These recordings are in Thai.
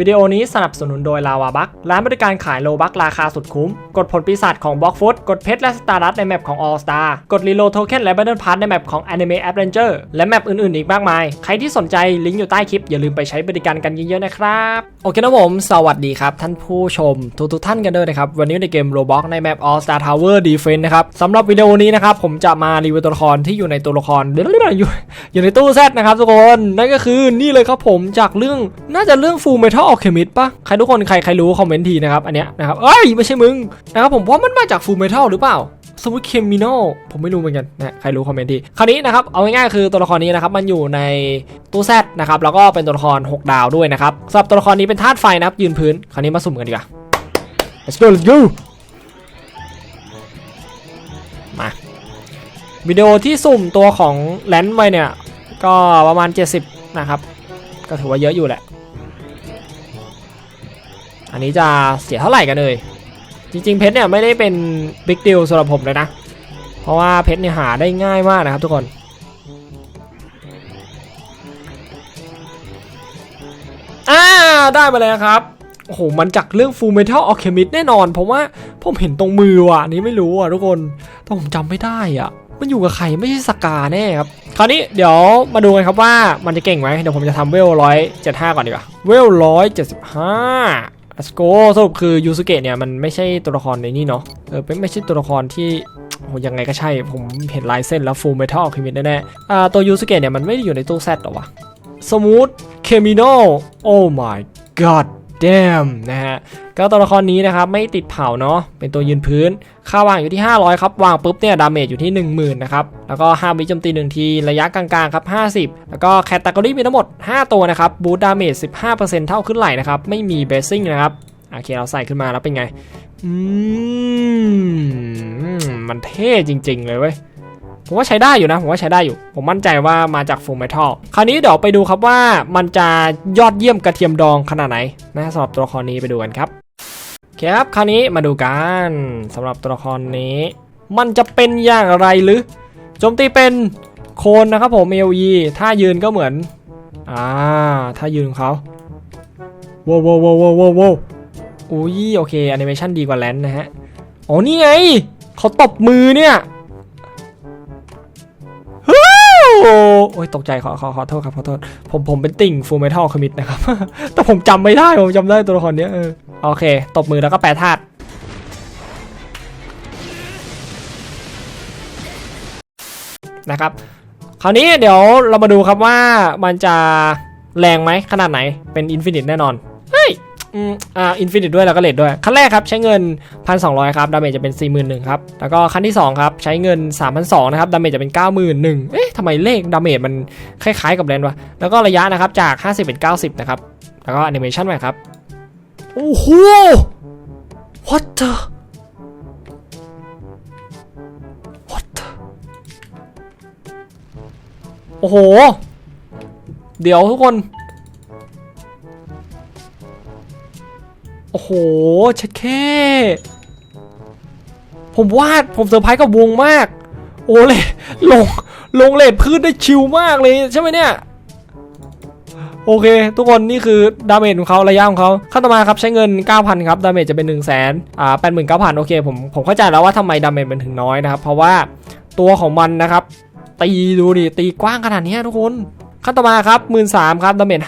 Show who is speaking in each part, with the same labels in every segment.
Speaker 1: วิดีโอนี้สนับสนุนโดยลาวาบักร้านบริการขายโลบักราคาสุดคุ้ม กดผลปีศาจของบล็อกฟุตกดเพชรและสตาร์ดัตในแมปของ All Star กดรีโลโทเค็นและบัตเดิลพาร์ในแมปของ Anime Adventure และแมปอื่นๆ อีกมากมาย ใครที่สนใจลิงก์อยู่ใต้คลิป อย่าลืมไปใช้บริการกันเยอะๆนะครับ โอเคนะผม สวัสดีครับ ท่านผู้ชม ทุกๆท่านกันด้วยนะครับ วันนี้ในเกม Roblox ในแมป All Star Tower Defense นะครับสำหรับวิดีโอนี้นะครับผมจะมารีวิวตัวละครที่อยู่ในตัวละครอยู่อยู่ในตู้แซดนะครับทุกคนนั่นก็คือนี่เลยครับผมจากเรื่องน่าจะเรื่อง Full Metal Alchemist ปะใครทุกคนใครใครรู้คอมเมนต์ทีนะครับอันเนี้ยนะครับเอ้ยไม่ใช่มึงนะครับผมว่ามันมาจาก Full Metal หรือเปล่าสมมติเคมินอลผมไม่รู้เหมือนกันนะใครรู้คอมเมนต์ทีคราวนี้นะครับเอาง่ายๆคือตัวละครนี้นะครับมันอยู่ในตู้แซดนะครับแล้วก็เป็นตัวละคร 6 ดาวด้วยนะครับสำหรับตัวละครนี้เป็นธาตุไฟนะครับยืนพื้นคราวนี้มาสุ่มกันดีกว่า let's go let's go มาวิดีโอที่สุ่มตัวของแลนด์ไปเนี่ยก็ประมาณ 70 นะครับ ก็ถือว่าเยอะอยู่แหละ อันนี้จะเสียเท่าไหร่กันเลย จริงๆเพชรเนี่ยไม่ได้เป็นบิ๊กดีลสำหรับผมเลยนะ เพราะว่าเพชรเนี่ยหาได้ง่ายมากนะครับทุกคนอ่าได้มาแล้วครับโอ้โห มันจากเรื่อง Full Metal Alchemist แน่นอน เพราะว่าผมเห็นตรงมือว่ะนนี้ไม่รู้อะทุกคนแต่ผมจำไม่ได้อะ มันอยู่กับใครไม่ใช่สกาแน่ครับ คราวนี้เดี๋ยวมาดูกันครับว่ามันจะเก่งไหมเดี๋ยวผมจะทำเวลร้อยเจ็ดห้าก่อนดีกว่า เวลร้อยเจ็ดสิบห้า อัสโกสรุปคือยูสุเกะเนี่ยมันไม่ใช่ตัวละครในนี่เนาะเออเป็นไม่ใช่ตัวละครที่โอ้ยังไงก็ใช่ ผมเห็นลายเส้นแล้วฟูลเมทัลคิมิแน่ๆอ่าตัวยูสุเกะเนี่ยมันไม่ได้อยู่ในตู้แซดหรอวะสมูทเคมิโนโอ้ my god damn นะฮะก็ตัวละครนี้นะครับไม่ติดเผาเนาะเป็นตัวยืนพื้น ค่าวางอยู่ที่ 500 ครับ วางปุ๊บเนี่ยดาเมจอยู่ที่ 10,000 นะครับ แล้วก็5วิจมตี1ทีระยะกลางๆครับ 50 แล้วก็แคตตากรีมีทั้งหมด 5 ตัวนะครับบูตดาเมจ 15%เท่าขึ้นไหลนะครับ ไม่มีเบสซิ่งนะครับโอเคเราใส่ขึ้นมาแล้วเป็นไง อืม มันเท่จริง ๆ เลยเว้ย ผมว่าใช้ได้อยู่นะ ผมว่าใช้ได้อยู่ ผมมั่นใจว่ามาจาก Full Metal คราวนี้เดี๋ยวไปดูครับว่ามันจะยอดเยี่ยมกระเทียมดองขนาดไหนนะสำหรับตัวละครนี้ไปดูกันครับโอเคครับคราวนี้มาดูกันสำหรับตัวละครนี้ มันจะเป็นอย่างไรหรือโจมตีเป็นโคนนะครับผม AOE ถ้ายืนก็เหมือนอ่าถ้ายืนเขาว้าวว้าวว้าวว้าวว้าวอุ้ยโอเคแอนิเมชันดีกว่าแลนด์นะฮะอ๋อนี่ไงเขาตบมือเนี่ย โอ้ยตกใจขอขอขอโทษครับขอโทษผมผมเป็นติ่งฟูลเมทัลคอมิตนะครับ แต่ผมจำไม่ได้ผมจำได้ตัวละครเนี้ยเออโอเค ตบมือแล้วก็แปรธาตุนะครับ คราวนี้เดี๋ยวเรามาดูครับว่ามันจะแรงไหมขนาดไหนเป็นอินฟินิตแน่นอน เฮ้ย อ่าอินฟินิตด้วยแล้วก็เลดด้วย ขั้นแรกครับใช้เงิน 1,200 ครับดาเมจจะเป็น 41,000ครับ แล้วก็ขั้นที่ 2 ครับ ใช้เงิน 3,200 นะครับดาเมจจะเป็น 91,000 เอ๊ะทำไมเลขดาเมจมันคล้ายๆกับแรนวะ แล้วก็ระยะนะครับจาก 50 เป็น 90 นะครับ แล้วก็แอนิเมชันใหม่ครับ โอ้โห what the what the โอ้โห เดี๋ยวทุกคน อ้โหช็ดแค่ ผมวาดผมเซอร์ไพรส์กับวงมาก โอ้เลยลงลงเลดพื้นได้ชิลมากเลยใช่ไหมเนี่ย โอเค ทุกคนนี่คือดาเมจของเขาระยะของเขาขั้นต่อมาครับใช้เงิน 9,000 ครับ ดาเมจจะเป็น 1 0 0 0 0แสนอ่า89,000โอเคผมผมเข้าใจแล้วว่าทำไมดาเมจมันถึงน้อยนะครับ เพราะว่าตัวของมันนะครับ ตีดูดิตีกว้างขนาดนี้ทุกคนขั้นต่อมาครับ 13,000ครับดาเมจ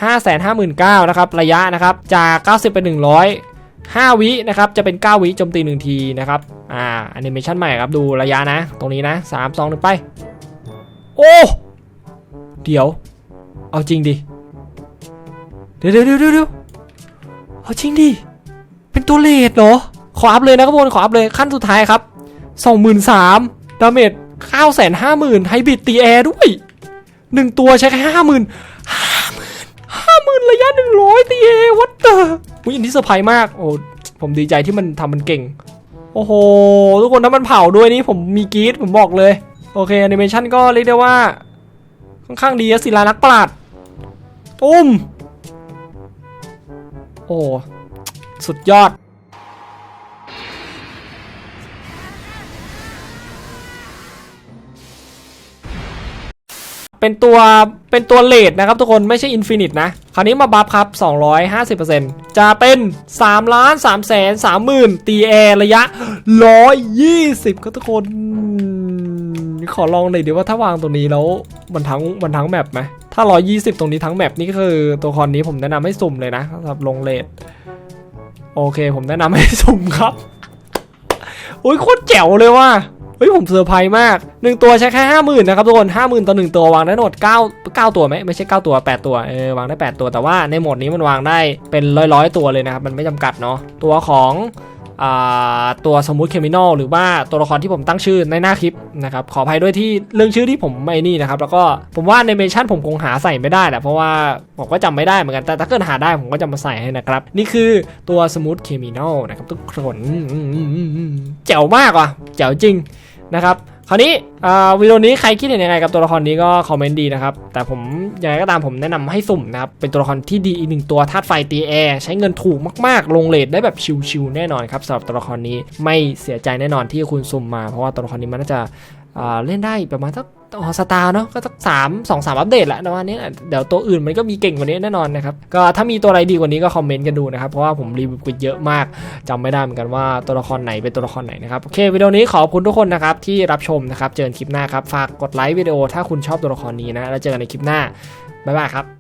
Speaker 1: 559,000นะครับ ระยะนะครับ จาก 90 เป็น 100 5 วินะครับจะเป็น 9 วิโจมตี 1 ทีนะครับอ่าแอนิเมชันใหม่ครับดูระยะนะ ตรงนี้นะ 3 2 1 ไป โอ้ เดี๋ยว เอาจริงดิเดี๋ยวเดี๋ยวเดี๋ยวเดี๋ยวเอาจริงดิ เป็นตัวเลดเหรอ ขออัพเลยนะครับทุกคนขออัพเลยขั้นสุดท้ายครับ 23,000ดาเมจ950,000ไฮบริดตีแอร์ด้วยหนึ่งตัวใช้แค่50,000 50,000 50,000ระยะ100ตีเอวัตเตอร์อุ้ยอันนี้เซอร์ไพรส์มาก โอ้ ผมดีใจที่มันทำมันเก่ง โอ้โห ทุกคนถ้ามันเผาด้วยนี่ผมมีกีดผมบอกเลย โอเคแอนิเมชันก็เรียกได้ว่า ค่อนข้างดีอะศิลานักปราดตุ้ม โอ้ สุดยอด เป็นตัวเป็นตัวเลดนะครับทุกคนไม่ใช่อินฟินิตนะ คราวนี้มาบัฟครับ 250%จะเป็น3ล้าน3แสน3หมื่นตีแอร์ระยะ 120ครับทุกคน ขอลองหน่อยดีว่าถ้าวางตรงนี้แล้วมันทั้งมันทั้งแมปไหมถ้า 120 ตรงนี้ทั้งแมปนี่ก็คือตัวคอนนี้ผมแนะนำให้สุ่มเลยนะสำหรับลงเลทโอเค ผมแนะนำให้สุ่มครับอุ้ยโคตรแจ๋วเลยว่ะ เฮ้ยผมเซอร์ไพรส์มากหนึ่งตัวใช้แค่ห้าหมื่นนะครับทุกคนห้าหมื่นต่อหนึ่งตัววางได้หมดเก้าเก้าตัวไหมไม่ใช่เก้าตัวแปดตัวเออวางได้แปดตัวแต่ว่าในโหมดนี้มันวางได้เป็นร้อยร้อยๆตัวเลยนะครับมันไม่จำกัดเนาะตัวของอ่าตัวสมูทเคมินอลหรือว่าตัวละครที่ผมตั้งชื่อในหน้าคลิปนะครับขออภัยด้วยที่เรื่องชื่อที่ผมไม่นี่นะครับแล้วก็ผมว่าในเมชั่นผมคงหาใส่ไม่ได้แหละเพราะว่าผมก็จำไม่ได้เหมือนกันแต่ถ้าเกิดหาได้ผมก็จะมาใส่ให้นะครับ นี่คือตัวสมูทเคมินอลนะครับทุกคนอืมอืมอืมอืมอืมแจ๋วมากว่ะแจ๋วจริง นะครับคราวนี้วิดีโอนี้ใครคิดเห็นยังไงกับตัวละครนี้ก็คอมเมนต์ดีนะครับ แต่ผมยังไงก็ตามผมแนะนำให้สุ่มนะครับ เป็นตัวละครที่ดีอีกหนึ่งตัวธาตุไฟตีแอร์ใช้เงินถูกมากๆ ลงเลทได้แบบชิวๆแน่นอนครับสำหรับตัวละครนี้ไม่เสียใจแน่นอนที่คุณสุ่มมา เพราะว่าตัวละครนี้มันน่าจะเล่นได้ประมาณสัก อ๋อสตาร์เนาะก็สักสามสองสามอัปเดตแหละประมาณนี้เดี๋ยวตัวอื่นมันก็มีเก่งกว่านี้แน่นอนนะครับ ก็ถ้ามีตัวอะไรดีกว่านี้ก็คอมเมนต์กันดูนะครับ เพราะว่าผมรีวิวกันเยอะมากจำไม่ได้เหมือนกันว่าตัวละครไหนเป็นตัวละครไหนนะครับ โอเควิดีโอนี้ขอบคุณทุกคนนะครับที่รับชมนะครับ เจอกันคลิปหน้าครับ ฝากกดไลค์วิดีโอถ้าคุณชอบตัวละครนี้นะ แล้วเจอกันในคลิปหน้า บ๊ายบายครับ